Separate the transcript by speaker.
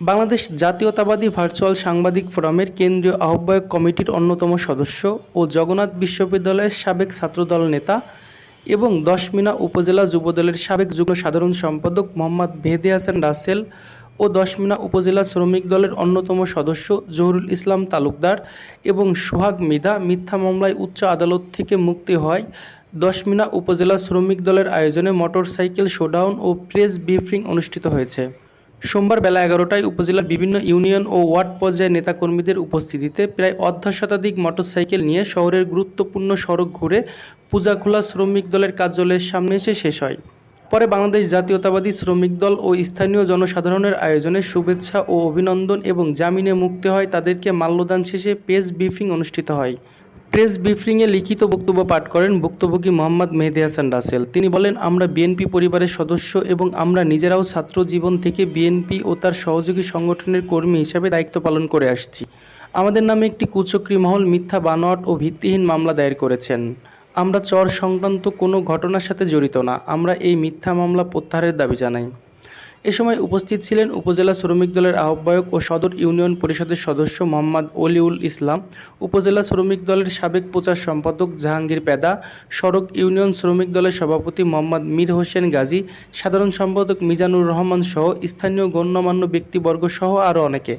Speaker 1: বাংলাদেশ জাতীয়তাবাদী ভার্চুয়াল সাংবাদিক ফোরামের কেন্দ্রীয় আহ্বায়ক কমিটির অন্যতম সদস্য ও জগন্নাথ বিশ্ববিদ্যালয়ের সাবেক ছাত্রদল নেতা এবং দশমিনা উপজেলা যুবদলের সাবেক যুগ্ম সাধারণ সম্পাদক মোহাম্মদ ভেদে হাসান রাসেল ও দশমিনা উপজেলা শ্রমিক দলের অন্যতম সদস্য জহুরুল ইসলাম তালুকদার এবং সোহাগ মিধা মিথ্যা মামলায় উচ্চ আদালত থেকে মুক্তি হয়। দশমিনা উপজেলা শ্রমিক দলের আয়োজনে মোটরসাইকেল শোডাউন ও প্রেস ব্রিফিং অনুষ্ঠিত হয়েছে। সোমবার বেলা এগারোটায় উপজেলার বিভিন্ন ইউনিয়ন ও ওয়ার্ড পর্যায়ে নেতাকর্মীদের উপস্থিতিতে প্রায় অর্ধ শতাধিক মোটরসাইকেল নিয়ে শহরের গুরুত্বপূর্ণ সড়ক ঘুরে পূজাখোলা শ্রমিক দলের কার্যালয়ের সামনে এসে শেষ হয়। পরে বাংলাদেশ জাতীয়তাবাদী শ্রমিক দল ও স্থানীয় জনসাধারণের আয়োজনে শুভেচ্ছা ও অভিনন্দন এবং জামিনে মুক্তি হয় তাদেরকে মাল্যদান শেষে প্রেস ব্রিফিং অনুষ্ঠিত হয়। প্রেস ব্রিফিংয়ে লিখিত বক্তব্য পাঠ করেন ভুক্তভোগী মোহাম্মদ মেহেদি হাসান রাসেল। তিনি বলেন, আমরা বিএনপি পরিবারের সদস্য এবং আমরা নিজেরাও ছাত্র জীবন থেকে বিএনপি ও তার সহযোগী সংগঠনের কর্মী হিসাবে দায়িত্ব পালন করে আসছি। আমাদের নামে একটি কুচক্রী মহল মিথ্যা বানোয়াট ও ভিত্তিহীন মামলা দায়ের করেছেন। আমরা চর সংক্রান্ত কোনো ঘটনার সাথে জড়িত না। আমরা এই মিথ্যা মামলা প্রত্যাহারের দাবি জানাই। এ সময় উপস্থিত ছিলেন উপজেলা শ্রমিক দলের আহ্বায়ক ও সদর ইউনিয়ন পরিষদের সদস্য মোহাম্মদ অলিউল ইসলাম, উপজেলা শ্রমিক দলের সাবেক প্রচার সম্পাদক জাহাঙ্গীর পেদা, সড়ক ইউনিয়ন শ্রমিক দলের সভাপতি মোহাম্মদ মীর হোসেন গাজী, সাধারণ সম্পাদক মিজানুর রহমান সহ স্থানীয় গণ্যমান্য ব্যক্তিবর্গ সহ আরও অনেকে।